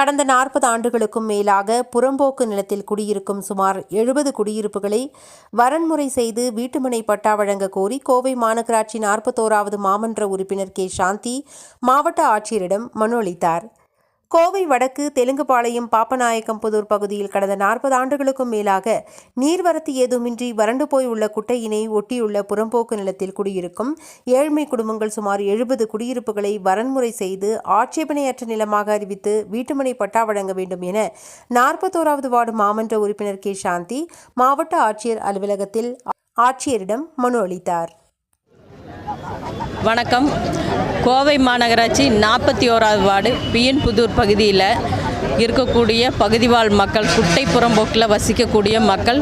கடந்த நாற்பது ஆண்டுகளுக்கும் மேலாக புறம்போக்கு நிலத்தில் குடியிருக்கும் சுமார் எழுபது குடியிருப்புகளை வரன்முறை செய்து வீட்டுமனை பட்டா வழங்க கோரி கோவை மாநகராட்சி நாற்பத்தோராவது மாமன்ற உறுப்பினர் கே. சாந்தி மாவட்ட ஆட்சியரிடம் மனு அளித்தார். கோவை வடக்கு தெலுங்குபாளையம் பாப்பநாயக்கம் புதூர் பகுதியில் கடந்த நாற்பது ஆண்டுகளுக்கும் மேலாக நீர்வரத்து ஏதுமின்றி வறண்டு போய் உள்ள குட்டையினை ஒட்டியுள்ள புறம்போக்கு நிலத்தில் குடியிருக்கும் ஏழ்மை குடும்பங்கள் சுமார் எழுபது குடியிருப்புகளை வரன்முறை செய்து ஆட்சேபனையற்ற நிலமாக அறிவித்து வீட்டுமனை பட்டா வழங்க வேண்டும் என நாற்பத்தோராவது வார்டு மாமன்ற உறுப்பினர் கே. சாந்தி மாவட்ட ஆட்சியர் அலுவலகத்தில் ஆட்சியரிடம் மனு அளித்தார். வணக்கம். கோவை மாநகராட்சி நாற்பத்தி ஓராவது வார்டு பிஎன் புதூர் பகுதியில் இருக்கக்கூடிய பகுதிவாழ் மக்கள் குட்டை புறம்போக்கில் வசிக்கக்கூடிய மக்கள்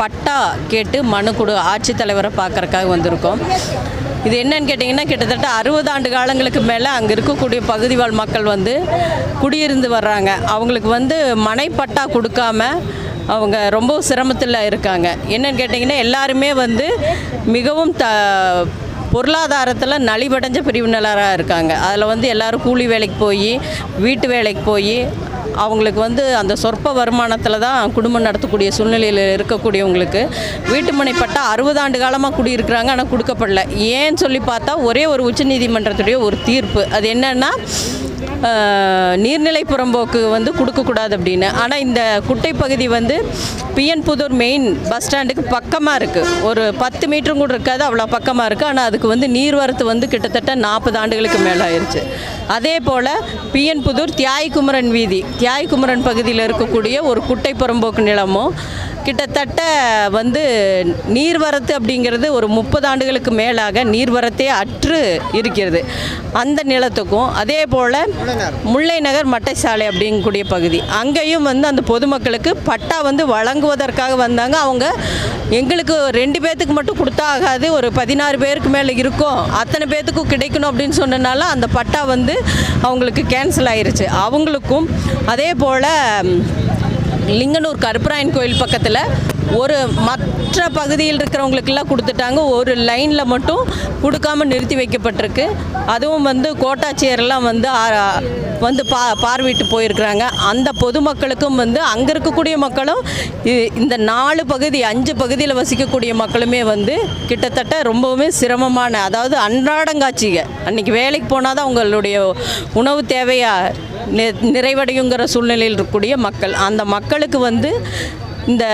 பட்டா கேட்டு மனு கொடு ஆட்சித்தலைவரை பார்க்குறக்காக வந்திருக்கோம். இது என்னன்னு கேட்டிங்கன்னா கிட்டத்தட்ட அறுபது ஆண்டு காலங்களுக்கு மேலே அங்கே இருக்கக்கூடிய பகுதிவாழ் மக்கள் வந்து குடியிருந்து வர்றாங்க. அவங்களுக்கு வந்து மனை பட்டா கொடுக்காம அவங்க ரொம்ப சிரமத்தில் இருக்காங்க. என்னன்னு கேட்டிங்கன்னா எல்லாருமே வந்து மிகவும் த பொருளாதாரத்தில் நலிவடைஞ்ச பிரிவினராக இருக்காங்க. அதில் வந்து எல்லாரும் கூலி வேலைக்கு போய் வீட்டு வேலைக்கு போய் அவங்களுக்கு வந்து அந்த சொற்ப வருமானத்தில் தான் குடும்பம் நடத்தக்கூடிய சூழ்நிலையில் இருக்கக்கூடியவங்களுக்கு வீட்டுமனை பட்டா அறுபது ஆண்டு காலமாக குடியிருக்கிறாங்க ஆனால் கொடுக்கப்படல. ஏன்னு சொல்லி பார்த்தா ஒரே ஒரு உச்சநீதிமன்றத்துடைய ஒரு தீர்ப்பு. அது என்னன்னா நீர்நிலை புறம்போக்கு வந்து கொடுக்கக்கூடாது அப்படின்னு. ஆனால் இந்த குட்டை பகுதி வந்து பிஎன் புதூர் மெயின் பஸ் ஸ்டாண்டுக்கு பக்கமாக இருக்குது ஒரு பத்து மீட்டரும் கூட இருக்காது அவ்வளோ பக்கமாக இருக்குது ஆனால் அதுக்கு வந்து நீர்வரத்து வந்து கிட்டத்தட்ட நாற்பது ஆண்டுகளுக்கு மேலே ஆயிடுச்சு அதே போல் பிஎன் புதூர் தியாய்குமரன் வீதி தியாய்குமரன் பகுதியில் இருக்கக்கூடிய ஒரு குட்டை புறம்போக்கு நிலமும் கிட்டத்தட்ட வந்து நீர்வரத்து அப்படிங்கிறது ஒரு முப்பது ஆண்டுகளுக்கு மேலாக நீர்வரத்தே அற்று இருக்கிறது. அந்த நிலத்துக்கும் அதே போல் முல்லை நகர் மட்டை சாலை அப்படிங்கக்கூடிய பகுதி. அங்கேயும் வந்து அந்த பொதுமக்களுக்கு பட்டா வந்து வழங்குவதற்காக வந்தாங்க. அவங்க எங்களுக்கு ரெண்டு பேர்த்துக்கு மட்டும் கொடுத்தா ஆகாது ஒரு பதினாறு பேருக்கு மேலே இருக்கும். அத்தனை பேர்த்துக்கும் கிடைக்கணும் அப்படின்னு சொன்னனால அந்த பட்டா வந்து அவங்களுக்கு கேன்சல் ஆயிருச்சு. அவங்களுக்கும் அதே போல் லிங்கனூர் கருப்பராயன் கோயில் பக்கத்தில் ஒரு மற்ற பகுதியில் இருக்கிறவங்களுக்கெல்லாம் கொடுத்துட்டாங்க. ஒரு லைனில் மட்டும் கொடுக்காம நிறுத்தி வைக்கப்பட்டிருக்கு. அதுவும் வந்து கோட்டாட்சியர்லாம் வந்து வந்து பா பார்வையிட்டு போயிருக்கிறாங்க. அந்த பொதுமக்களுக்கும் வந்து அங்கே இருக்கக்கூடிய மக்களும் இ- இந்த நாலு பகுதி அஞ்சு பகுதியில் வசிக்கக்கூடிய மக்களுமே வந்து கிட்டத்தட்ட ரொம்பவுமே சிரமமான அதாவது அன்றாடங்காட்சிக. அன்றைக்கி வேலைக்கு போனால் தான் அவங்களுடைய உணவு தேவையா நிறைவடையுங்கிற சூழ்நிலையில் இருக்கக்கூடிய மக்கள். அந்த மக்களுக்கு வந்து இந்த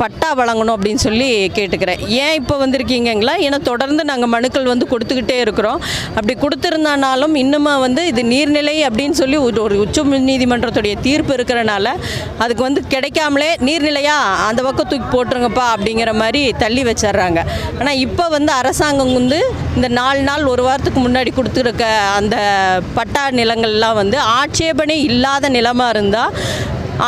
பட்டா வழங்கணும் அப்படின்னு சொல்லி கேட்டுக்கிறேன். ஏன் இப்போ வந்திருக்கீங்களா ஏன்னா தொடர்ந்து நாங்கள் மனுக்கள் வந்து கொடுத்துக்கிட்டே இருக்கிறோம். அப்படி கொடுத்துருந்தானாலும் இன்னுமா வந்து இது நீர்நிலை அப்படின்னு சொல்லி ஒரு ஒரு உச்ச நீதிமன்றத்துடைய தீர்ப்பு இருக்கிறனால அதுக்கு வந்து கிடைக்காமலே நீர்நிலையா அந்த பக்கம் தூக்கி போட்டுருங்கப்பா அப்படிங்கிற மாதிரி தள்ளி வச்சிடுறாங்க. ஆனால் இப்போ வந்து அரசாங்கம் வந்து இந்த நாலு நாள் ஒரு வாரத்துக்கு முன்னாடி கொடுத்துருக்க அந்த பட்டா நிலங்கள்லாம் வந்து ஆட்சேபனை இல்லாத நிலமாக இருந்தால்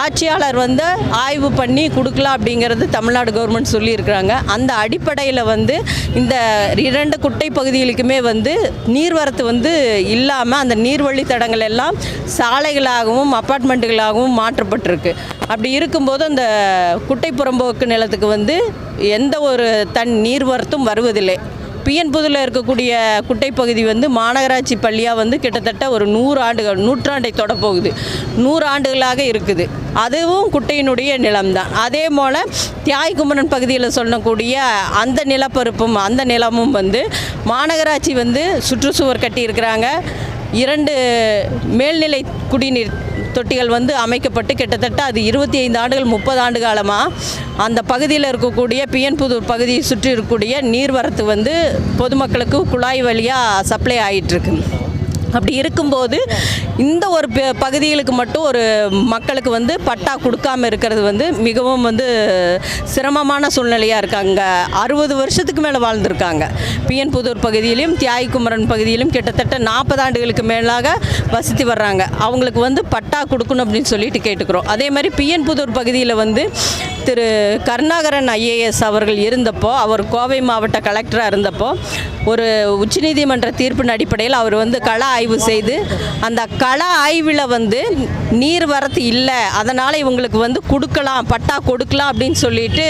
ஆட்சியாளர் வந்து ஆய்வு பண்ணி கொடுக்கலாம் அப்படிங்கிறது தமிழ்நாடு கவர்மெண்ட் சொல்லியிருக்கிறாங்க. அந்த அடிப்படையில் வந்து இந்த இரண்டு குட்டை பகுதிகளுக்குமே வந்து நீர்வரத்து வந்து இல்லாமல் அந்த நீர்வழி தடங்கள் எல்லாம் சாலைகளாகவும் அப்பார்ட்மெண்ட்டுகளாகவும் மாற்றப்பட்டிருக்கு. அப்படி இருக்கும்போது அந்த குட்டை புறம்போக்கு நிலத்துக்கு வந்து எந்த ஒரு தன் நீர்வரத்தும் வருவதில்லை. பிஎன்புதில் இருக்கக்கூடிய குட்டைப்பகுதி வந்து மாநகராட்சி பள்ளியாக வந்து கிட்டத்தட்ட ஒரு நூறு ஆண்டுகள் நூற்றாண்டை தொடப்போகுது. நூறு ஆண்டுகளாக இருக்குது. அதுவும் குட்டையினுடைய நிலம்தான். அதே போல் தியாய்குமரன் பகுதியில் சொல்லக்கூடிய அந்த நிலப்பரப்பும் அந்த நிலமும் வந்து மாநகராட்சி வந்து சுற்றுச்சுவர் கட்டியிருக்கிறாங்க. இரண்டு மேல்நிலை குடிநீர் தொட்டிகள் வந்து அமைக்கப்பட்டு கிட்டத்தட்ட அது இருபத்தி ஐந்து ஆண்டுகள் முப்பது ஆண்டு காலமாக அந்த பகுதியில் இருக்கக்கூடிய பியன்புதூர் பகுதியை சுற்றி இருக்கக்கூடிய நீர்வரத்து வந்து பொதுமக்களுக்கு குழாய் வழியாக சப்ளை ஆகிட்டுருக்கு அப்படி இருக்கும்போது இந்த ஒரு பகுதிகளுக்கு மட்டும் ஒரு மக்களுக்கு வந்து பட்டா கொடுக்காம இருக்கிறது வந்து மிகவும் வந்து சிரமமான சூழ்நிலையாக இருக்காங்க அறுபது வருஷத்துக்கு மேலே வாழ்ந்திருக்காங்க. பிஎன் புதூர் பகுதியிலும் தியாய்குமரன் பகுதியிலும் கிட்டத்தட்ட நாற்பது ஆண்டுகளுக்கு மேலாக வசித்து வர்றாங்க. அவங்களுக்கு வந்து பட்டா கொடுக்கணும் அப்படின்னு சொல்லிட்டு கேட்டுக்கிறோம். அதே மாதிரி பிஎன் புதூர் பகுதியில் வந்து திரு கருணாகரன் ஐஏஎஸ் அவர்கள் இருந்தப்போ அவர் கோவை மாவட்ட கலெக்டராக இருந்தப்போ ஒரு உச்சநீதிமன்ற தீர்ப்பின் அடிப்படையில் அவர் வந்து கள ஆய்வு செய்து அந்த கள ஆய்வில் வந்து நீர் வரத்து இல்லை அதனால் இவங்களுக்கு வந்து கொடுக்கலாம் பட்டா கொடுக்கலாம் அப்படின்னு சொல்லிட்டு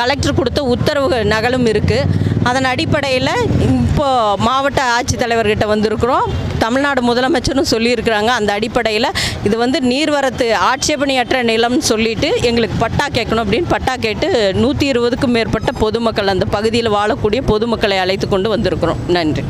கலெக்டர் கொடுத்த உத்தரவு நகலும் இருக்குது அதன் அடிப்படையில் இப்போது மாவட்ட ஆட்சித்தலைவர்கிட்ட வந்திருக்கிறோம். தமிழ்நாடு முதலமைச்சரும் சொல்லியிருக்கிறாங்க. அந்த அடிப்படையில் இது வந்து நீர்வரத்து ஆட்சேபணையற்ற நிலம்னு சொல்லிட்டு எங்களுக்கு பட்டா கேட்கணும் அப்படின்னு பட்டா கேட்டு நூற்றி இருபதுக்கும் மேற்பட்ட பொதுமக்கள் அந்த பகுதியில் வாழக்கூடிய பொதுமக்களை அழைத்து கொண்டு வந்திருக்கிறோம். நன்றி.